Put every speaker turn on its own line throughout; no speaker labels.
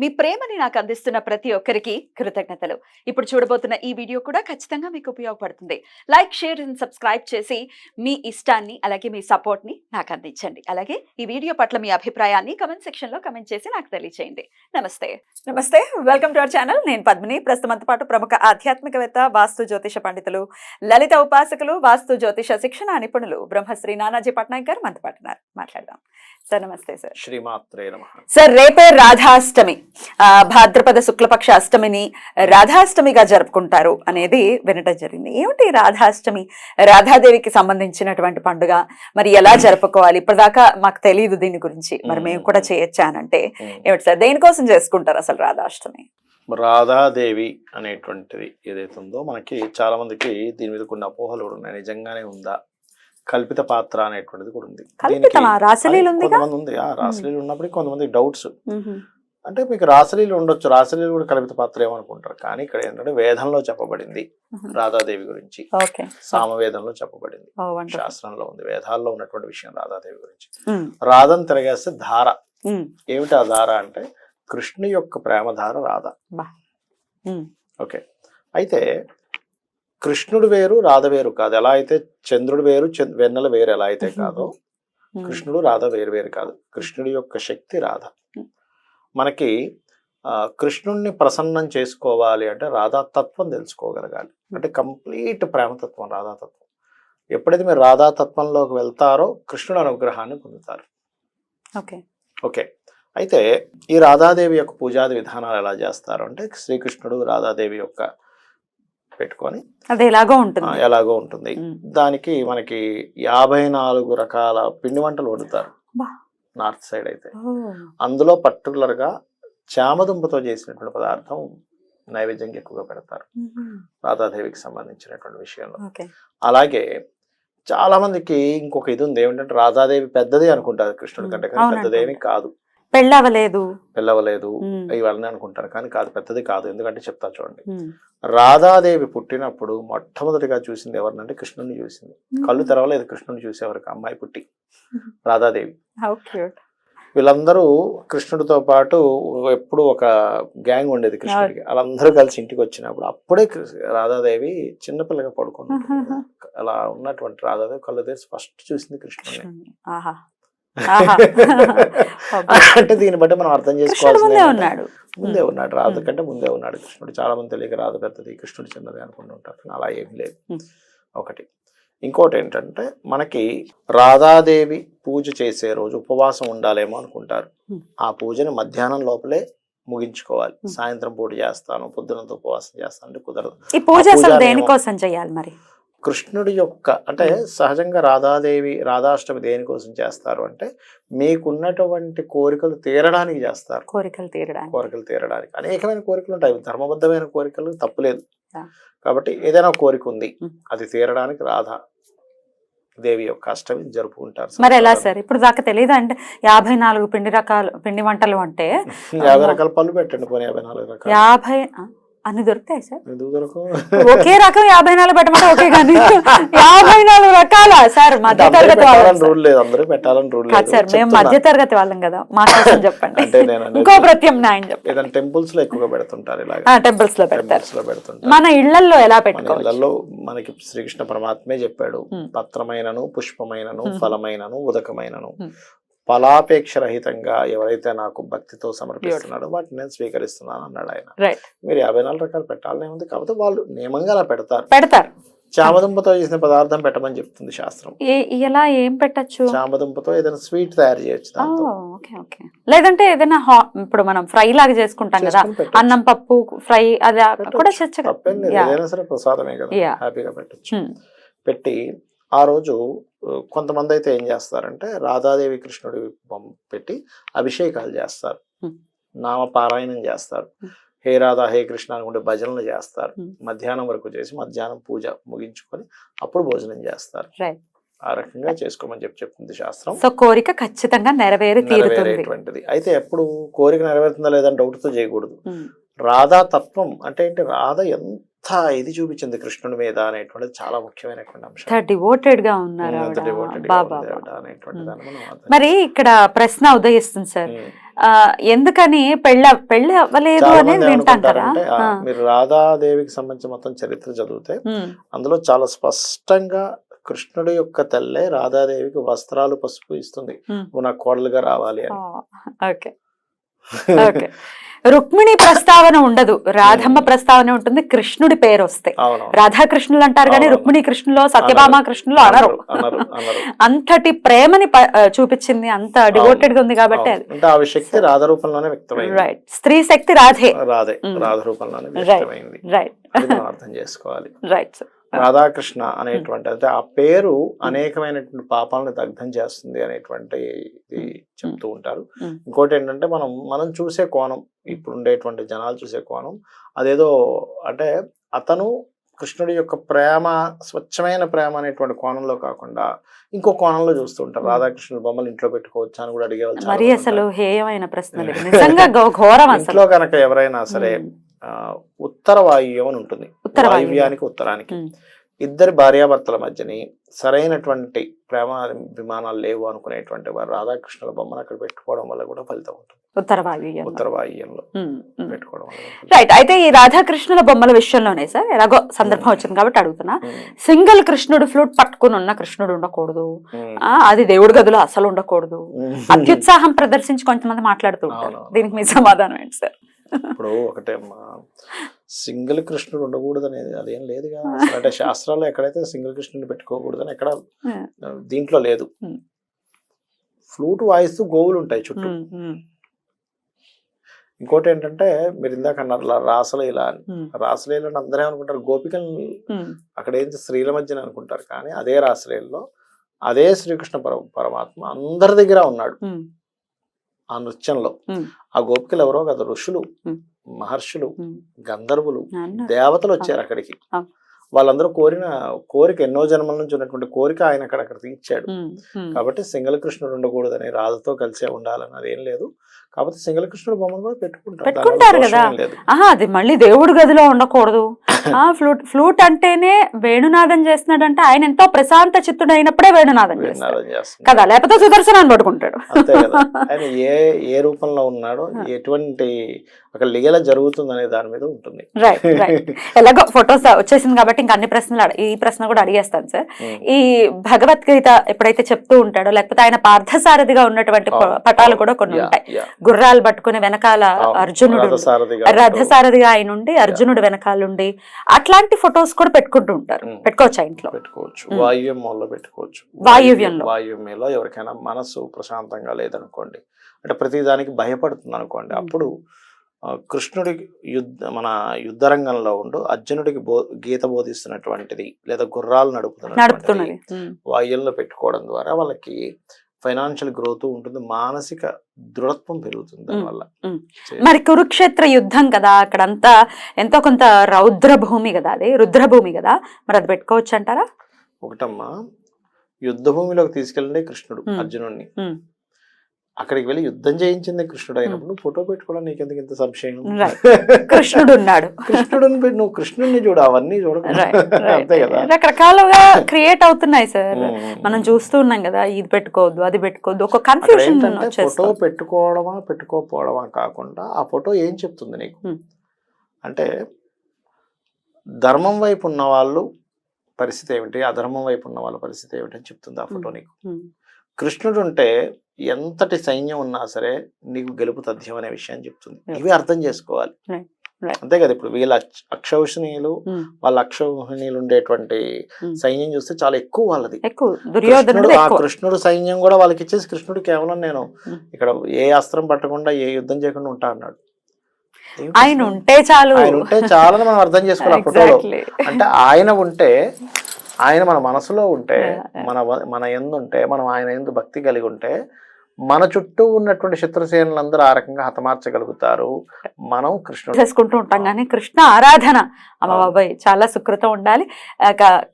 మీ ప్రేమని నాకు అందిస్తున్న ప్రతి ఒక్కరికి కృతజ్ఞతలు. ఇప్పుడు చూడబోతున్న ఈ వీడియో కూడా ఖచ్చితంగా మీకు ఉపయోగపడుతుంది. లైక్ షేర్ అండ్ సబ్స్క్రైబ్ చేసి మీ ఇష్టాన్ని అలాగే మీ సపోర్ట్ని నాకు అందించండి. అలాగే ఈ వీడియో పట్ల మీ అభిప్రాయాన్ని కమెంట్ సెక్షన్లో కమెంట్ చేసి నాకు తెలియజేయండి నమస్తే. నమస్తే. Welcome to our channel. నేను పద్మిని. ప్రస్తుతంతో పాటు ప్రముఖ ఆధ్యాత్మికవేత్త వాస్తు జ్యోతిష పండితులు లలిత ఉపాసకులు వాస్తు జ్యోతిష శిక్షణ నిపుణులు బ్రహ్మశ్రీ నానాజీ పట్నాయక్ గారు మనతో పాటున్నారు మాట్లాడదాం. సార్ నమస్తే సార్.
శ్రీమాత్రే నమ.
సార్ రేపే రాధాష్టమి. భాద్రపద శుక్లపక్ష అష్టమిని రాధాష్టమిగా జరుపుకుంటారు అనేది వినటం జరిగింది. ఏమిటి రాధాష్టమి? రాధాదేవికి సంబంధించినటువంటి పండుగ మరి ఎలా జరుపుకోవాలి? ఇప్పటిదాకా మాకు తెలియదు దీని గురించి. మరి మేము కూడా చేయొచ్చా అంటే ఏమిటి సార్ దేనికోసం చేసుకుంటారు అసలు రాధాష్టమి?
రాధాదేవి అనేటువంటిది ఏదైతే ఉందో మనకి చాలా మందికి దీని మీద కొన్ని అపోహలు కూడా ఉన్నాయి. నిజంగానే ఉందా? కల్పిత పాత్ర అనేటువంటిది కూడా ఉంది. కొంతమంది ఉంది. ఆ రాసలీలు ఉన్నప్పటికీ కొంతమంది డౌట్స్. అంటే మీకు రాసలీలు ఉండొచ్చు. రాసలీలు కూడా కల్పిత పాత్ర ఏమనుకుంటారు? కానీ ఇక్కడ ఏంటంటే వేదంలో చెప్పబడింది రాధాదేవి గురించి. సామవేదంలో చెప్పబడింది. శాస్త్రంలో ఉంది. వేదాల్లో ఉన్నటువంటి విషయం రాధాదేవి గురించి. రాధను తిరగేస్తే ధార. ఏమిటి ఆ ధార అంటే కృష్ణు యొక్క ప్రేమధార రాధ. ఓకే. అయితే కృష్ణుడు వేరు రాధ వేరు కాదు. ఎలా అయితే చంద్రుడు వేరు వెన్నెల వేరు ఎలా అయితే కాదో కృష్ణుడు రాధ వేరు వేరు కాదు. కృష్ణుడి యొక్క శక్తి రాధ. మనకి కృష్ణుణ్ణి ప్రసన్నం చేసుకోవాలి అంటే రాధాతత్వం తెలుసుకోగలగాలి. అంటే కంప్లీట్ ప్రేమతత్వం రాధాతత్వం. ఎప్పుడైతే మీరు రాధాతత్వంలోకి వెళ్తారో కృష్ణుడు అనుగ్రహాన్ని పొందుతారు.
ఓకే.
ఓకే. అయితే ఈ రాధాదేవి యొక్క పూజాది విధానాలు ఎలా చేస్తారు అంటే శ్రీకృష్ణుడు రాధాదేవి యొక్క పెట్టుకొని
అది ఎలాగో ఉంటుంది
ఎలాగో ఉంటుంది. దానికి మనకి యాభై నాలుగు రకాల పిండి వంటలు వండుతారు. నార్త్ సైడ్ అయితే. అందులో పర్టికులర్గా చామదుంపతో చేసినటువంటి పదార్థం నైవేద్యంగా ఎక్కువగా పెడతారు. రాధాదేవికి సంబంధించినటువంటి విషయంలో అలాగే చాలా మందికి ఇంకొక ఇది ఉంది ఏమిటంటే రాధాదేవి పెద్దది అనుకుంటారు కృష్ణుడి కంటే కానీ పెద్దదేమి. కాదు
పెళ్ళవలేదు.
పిల్లవలేదు
ఉమ్.
ఇవన్నీ అనుకుంటారు. కానీ కాదు పెద్దది కాదు. ఎందుకంటే చెప్తా చూడండి. రాధాదేవి పుట్టినప్పుడు మొట్టమొదటిగా చూసింది ఎవరినంటే కృష్ణుడిని చూసింది. కళ్ళు తెరవలేదు కృష్ణుడిని చూసేవరకు అమ్మాయి పుట్టి. రాధాదేవి. వీళ్ళందరూ కృష్ణుడితో పాటు ఎప్పుడు ఒక గ్యాంగ్ ఉండేది కృష్ణుడికి. వాళ్ళందరూ కలిసి ఇంటికి వచ్చినప్పుడు అప్పుడే రాధాదేవి చిన్నపిల్లగా పడుకుంది అలా ఉన్నటువంటి రాధాదేవి కళ్ళు తెరిచి ఫస్ట్ చూసింది కృష్ణుడిని అంటే దీన్ని బట్టి మనం అర్థం చేసుకోవాల్సింది
ఉన్నాడు.
ముందే ఉన్నాడు రాధ
ఉమ్.
కంటే ముందే ఉన్నాడు కృష్ణుడు. చాలా మంది తెలియక రాధ పెద్దది కృష్ణుడు చిన్నది అనుకుంటూ ఉంటారు. అలా ఏం లేదు. ఒకటి. ఇంకోటి ఏంటంటే మనకి రాధాదేవి పూజ చేసే రోజు ఉపవాసం ఉండాలేమో అనుకుంటారు. ఆ పూజని మధ్యాహ్నం లోపలే ముగించుకోవాలి. సాయంత్రం పూట చేస్తాను పొద్దునంత ఉపవాసం చేస్తాను అంటే కుదరదు.
ఈ పూజ అసలు దేనికోసం చెయ్యాలి మరి?
కృష్ణుడి యొక్క అంటే సహజంగా రాధాదేవి రాధాష్టమి దేనికోసం చేస్తారు అంటే మీకున్నటువంటి కోరికలు తీరడానికి చేస్తారు.
కోరికలు తీరడానికి.
కోరికలు తీరడానికి. అనేకమైన కోరికలు ఉంటాయి. ధర్మబద్ధమైన కోరికలు తప్పులేదు. కాబట్టి ఏదైనా కోరిక ఉంది. అది తీరడానికి రాధ దేవి యొక్క అష్టమి జరుపుకుంటారు.
మరి ఎలా. సార్? ఇప్పుడు దాకా తెలియదు అంటే యాభై నాలుగు పిండి రకాలు పిండి వంటలు అంటే
యాభై రకాల పళ్ళు పెట్టండి పోనీ యాభై నాలుగు రకాలు.
యాభై అన్ని దొరుకుతాయి సార్? ఒకే రకం యాభై నాలుగు పెట్టమంటే ఓకే కానీ యాభై నాలుగు రకాల? సార్ మధ్య తరగతి కాదు సార్ మేము. మధ్య తరగతి వాళ్ళం కదా మా కోసం చెప్పండి. ఇంకో ప్రత్యామ్నాయం చెప్పండి.
టెంపుల్స్లో ఎక్కువగా పెడుతుంటారు
టెంపుల్స్లో పెడతారు. మన ఇళ్ళలో ఎలా
మన
పెట్టుకోవచ్చు?
ఇళ్ళలో మనకి శ్రీకృష్ణ పరమాత్మే చెప్పాడు. పత్రమైనను పుష్పమైనను. ఫలమైనను ఉదకమైనను. ఫలాపేక్ష రహితంగా ఎవరైతే నాకు భక్తితో సమర్పిస్తున్నాడో వాటిని నేను స్వీకరిస్తున్నాను అన్నాడు ఆయన. మీరు యాభై నాలుగు రకాలు పెట్టాలనే ఉంది కాకపోతే వాళ్ళు నియమంగా అలా పెడతారు.
పెడతారు.
చామదుంపతో చేసిన పదార్థం పెట్టమని చెప్తుంది శాస్త్రం.
ఏ- ఎలా ఏం పెట్టచ్చు?
చామదుంపతో ఏదైనా స్వీట్ తయారు చేయొచ్చు
లేదంటే ఏదైనా ఇప్పుడు మనం ఫ్రై లాగా చేసుకుంటాం కదా. అన్నం పప్పు ఫ్రై అది. కూడా.
ఏదైనా సరే ప్రసాదమే కదా. హ్యాపీగా పెట్టొచ్చు. పెట్టి ఆ రోజు కొంతమంది అయితే ఏం చేస్తారంటే రాధాదేవి కృష్ణుడి బొమ్మ పెట్టి అభిషేకాలు చేస్తారు. నామ పారాయణం చేస్తారు. హే రాధా హే కృష్ణ అనుకుంటే భజనలు చేస్తారు. మధ్యాహ్నం వరకు చేసి మధ్యాహ్నం పూజ ముగించుకొని అప్పుడు భోజనం చేస్తారు. ఆ రకంగా చేసుకోమని చెప్పి చెప్తుంది శాస్త్రం.
సో కోరిక ఖచ్చితంగా నెరవేరి
నెరవేరేటువంటిది. అయితే ఎప్పుడు కోరిక నెరవేరుతుందా లేదని డౌట్తో చేయకూడదు రాధా తత్వం అంటే ఏంటి? రాధ ఎంత ఇది చూపించింది కృష్ణుడి మీద అనేటువంటిది చాలా ముఖ్యమైనటువంటి అంశం.
డివోటెడ్గా ఉన్నారు మరి ఇక్కడ ప్రశ్న ఉదయిస్తుంది సార్. ఎందుకని పెళ్ళ పెళ్ళి అవ్వలేదు అనేది వింటాం కదా.
మీరు రాధాదేవికి సంబంధించి మొత్తం చరిత్ర చదివితే అందులో చాలా స్పష్టంగా కృష్ణుడి యొక్క తల్లే రాధాదేవికి వస్త్రాలు పసుపు ఇస్తుంది. నువ్వు నా కోడలుగా రావాలి అని.
ఓకే. రుక్మిణి ప్రస్తావన ఉండదు రాధమ్మ ప్రస్తావన ఉంటుంది కృష్ణుడి పేరు
అవును
రాధాకృష్ణులు అంటారు కానీ. రుక్మిణి కృష్ణులో సత్యభామ కృష్ణులో అనరు. అంతటి ప్రేమని చూపించింది అంత డివోటెడ్గా ఉంది కాబట్టి
ఆ శక్తి రాధ రూపంలోనే వ్యక్తమైంది.
రైట్ స్త్రీ శక్తి రాధే.
రాధే. రాధ రూపంలోనే
రైట్
అది మనం అర్థం చేసుకోవాలి.
రైట్
రాధాకృష్ణ అనేటువంటి అంటే ఆ పేరు అనేకమైనటువంటి పాపాలను దగ్ధం చేస్తుంది అనేటువంటి ఇది చెప్తూ ఉంటారు. ఇంకోటి ఏంటంటే మనం మనం చూసే కోణం ఇప్పుడు ఉండేటువంటి జనాలు చూసే కోణం అదేదో అంటే అతను కృష్ణుడి యొక్క ప్రేమ స్వచ్ఛమైన ప్రేమ అనేటువంటి కోణంలో కాకుండా ఇంకో కోణంలో చూస్తూ ఉంటారు. రాధాకృష్ణుడు బొమ్మలు ఇంట్లో పెట్టుకోవచ్చా అని కూడా అడిగేవాళ్ళు
మరి అసలు. హేయమైన ప్రశ్నలు. నిజంగా ఘోరం
ఇంట్లో కనుక ఎవరైనా సరే ఉత్తర వాయువ్యం అని ఉంటుంది. వాయువ్యానికి ఉత్తరానికి. ఇద్దరి భార్యాభర్తల మధ్యని సరైనటువంటి ప్రేమ విమానాలు లేవు అనుకునేటువంటి వారు రాధాకృష్ణుల బొమ్మను అక్కడ పెట్టుకోవడం వల్ల కూడా ఫలితం ఉంటుంది.
ఉత్తర వాయువ్యం
ఉత్తర వాయువ్యంలో పెట్టుకోవడం.
రైట్ అయితే ఈ రాధాకృష్ణుల బొమ్మల విషయంలోనే సార్ ఎలాగో సందర్భం వచ్చింది కాబట్టి అడుగుతున్నా. సింగిల్ కృష్ణుడు ఫ్లూట్ పట్టుకుని ఉన్న కృష్ణుడు ఉండకూడదు. అది దేవుడి గదిలో అసలు ఉండకూడదు. అత్యుత్సాహం ప్రదర్శించి కొంతమంది మాట్లాడుతూ ఉంటారు. దీనికి మీ సమాధానం ఏంటి సార్?
ఇప్పుడు ఒకటే సింగిల్ కృష్ణుడు ఉండకూడదు అనేది అదేం లేదు కదా. అంటే శాస్త్రాల్లో ఎక్కడైతే సింగిల్ కృష్ణుడిని పెట్టుకోకూడదు అని ఎక్కడ దీంట్లో లేదు. ఫ్లూట్ వాయిస్తూ గోవులు ఉంటాయి చుట్టూ. ఇంకోటి ఏంటంటే మీరు ఇందాక అన్నారు రాసలీల అని. రాసలీల అంటే అందరూ ఏమనుకుంటారు? గోపికల్ని అక్కడ ఏంటి స్త్రీల మధ్యన అనుకుంటారు. కానీ అదే రాసలీలలో అదే శ్రీకృష్ణ పర పరమాత్మ అందరి దగ్గర ఉన్నాడు. ఆ నృత్యంలో. ఆ గోపికలు ఎవరో కదా ఋషులు. మహర్షులు. గంధర్వులు. దేవతలు వచ్చారు అక్కడికి. వాళ్ళందరూ కోరిన కోరిక ఎన్నో జన్మల నుంచి ఉన్నటువంటి కోరిక ఆయన అక్కడ అక్కడ తీర్చాడు. కాబట్టి సింగల్ కృష్ణుడు ఉండకూడదని రాజుతో కలిసే ఉండాలని అదేం లేదు కాకపోతే సింగల్ కృష్ణుడు బొమ్మను కూడా పెట్టుకుంటారు
పెట్టుకుంటారు కదా. ఆహా అది మళ్ళీ దేవుడి గదిలో ఉండకూడదు. ఆ ఫ్లూట్ ఫ్లూట్ అంటేనే వేణునాదం చేస్తున్నాడంటే ఆయన ఎంతో ప్రశాంత చిత్తుడు అయినప్పుడే వేణునాదం చేస్తాడు. కదా లేకపోతే సుదర్శనాన్ని పట్టుకుంటాడు.
ఆయన ఏ ఏ రూపంలో ఉన్నాడో ఎటువంటి ఒక లీల జరుగుతుందనే దాని మీద ఉంటుంది.
రైట్ రైట్ ఎలాగో ఫొటోస్ వచ్చేసింది కాబట్టి ఇంకా అన్ని ప్రశ్నలు ఈ ప్రశ్న కూడా అడిగేస్తాను సార్. ఈ భగవద్గీత ఎప్పుడైతే చెప్తూ ఉంటాడో లేకపోతే ఆయన పార్థసారథిగా ఉన్నటువంటి పటాలు. కూడా కొన్ని ఉంటాయి. గుర్రాలు పట్టుకుని వెనకాల. అర్జునుడు
రథసారథిగా
ఆయన ఉండి అర్జునుడు వెనకాలండి అట్లాంటి ఫొటోస్ కూడా పెట్టుకుంటూ ఉంటారు. పెట్టుకోవచ్చా ఇంట్లో
పెట్టుకోవచ్చు
ఉమ్.
వాయువ్యంలో పెట్టుకోవచ్చు
వాయువ్యంలో.
వాయువ్యంలో ఎవరికైనా మనసు ప్రశాంతంగా లేదనుకోండి అంటే ప్రతి దానికి భయపడుతుంది అనుకోండి. అప్పుడు ఆ, కృష్ణుడికి యుద్ధ మన యుద్ధ రంగంలో ఉండు అర్జునుడికి బో గీత బోధిస్తున్నటువంటిది లేదా గుర్రాలు నడుపుతున్నటువంటిది. వాయుల్లో పెట్టుకోవడం ద్వారా వాళ్ళకి ఫైనాన్షియల్ గ్రోత్ ఉంటుంది. మానసిక దృఢత్వం పెరుగుతుంది దానివల్ల.
మరి కురుక్షేత్ర యుద్ధం కదా అక్కడంతా ఎంతో కొంత రౌద్ర భూమి కదా అది రుద్రభూమి కదా. మరి అది పెట్టుకోవచ్చు అంటారా
ఒకటమ్మా యుద్ధ భూమిలోకి తీసుకెళ్ళండి కృష్ణుడు. అర్జునుడిని. అక్కడికి వెళ్ళి యుద్ధం చేయించింది కృష్ణుడు అయినప్పుడు నువ్వు ఫోటో పెట్టుకోవడం నీకెందుకు ఇంత సంశయం.
కృష్ణుడు ఉన్నాడు
కృష్ణుడిని పెట్టి నువ్వు కృష్ణుడిని చూడు అవన్నీ కదా?
రకరకాలుగా క్రియేట్ అవుతున్నాయి సార్
ఉమ్.
మనం చూస్తూ ఉన్నాం కదా ఇది పెట్టుకోవద్దు అది పెట్టుకోవద్దు. ఒక కన్ఫ్యూజన్
ఏంటంటే ఫోటో పెట్టుకోవడమా పెట్టుకోకపోవడమా కాకుండా ఆ ఫోటో ఏం చెప్తుంది నీకు?
ఉమ్.
అంటే ధర్మం వైపు ఉన్న వాళ్ళు పరిస్థితి ఏమిటి? అధర్మం వైపు ఉన్న వాళ్ళ పరిస్థితి ఏమిటి అని చెప్తుంది ఆ ఫోటో నీకు. కృష్ణుడు ఉంటే ఎంతటి సైన్యం ఉన్నా సరే నీకు గెలుపు తథ్యం అనే విషయాన్ని చెప్తుంది. ఇవి అర్థం చేసుకోవాలి. అంతే కదా ఇప్పుడు వీళ్ళ అక్ష- అక్షౌహిణీయులు
ఉమ్.
వాళ్ళ అక్షౌహిణీయులు ఉండేటువంటి
Hmm.
సైన్యం చూస్తే చాలా ఎక్కువ వాళ్ళది కృష్ణుడు ఆ కృష్ణుడు సైన్యం కూడా వాళ్ళకి ఇచ్చేసి కృష్ణుడు కేవలం నేను
Hmm.
ఇక్కడ ఏ అస్త్రం పట్టకుండా ఏ యుద్ధం చేయకుండా ఉంటా అన్నాడు
ఆయన? ఉంటే చాలు
ఆయన ఉంటే చాలని మనం అర్థం చేసుకోవాలి ఫోటోలో. అంటే ఆయన ఉంటే ఆయన మన మనసులో ఉంటే. మన మన ఎందు ఉంటే మనం ఆయన ఎందు భక్తి కలిగి ఉంటే మన చుట్టూ ఉన్నటువంటి శత్రుసేనులందరూ ఆ రకంగా హతమార్చగలుగుతారు. మనం కృష్ణుడు
చేసుకుంటూ ఉంటాం కానీ కృష్ణ ఆరాధన. అమ్మ. బాబాయ్ చాలా సుకృతం ఉండాలి.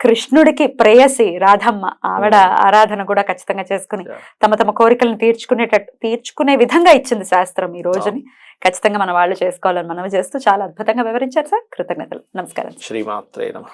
కృష్ణుడికి ప్రేయసి రాధమ్మ ఆవిడ. ఆరాధన కూడా ఖచ్చితంగా చేసుకుని. తమ తమ కోరికలను తీర్చుకునేటట్టు తీర్చుకునే విధంగా ఇచ్చింది శాస్త్రం ఈ రోజుని. ఖచ్చితంగా మన వాళ్ళు చేసుకోవాలని మనవి చేస్తూ చాలా అద్భుతంగా వివరించారు సార్. కృతజ్ఞతలు. నమస్కారం.
శ్రీమాత్రే నమ.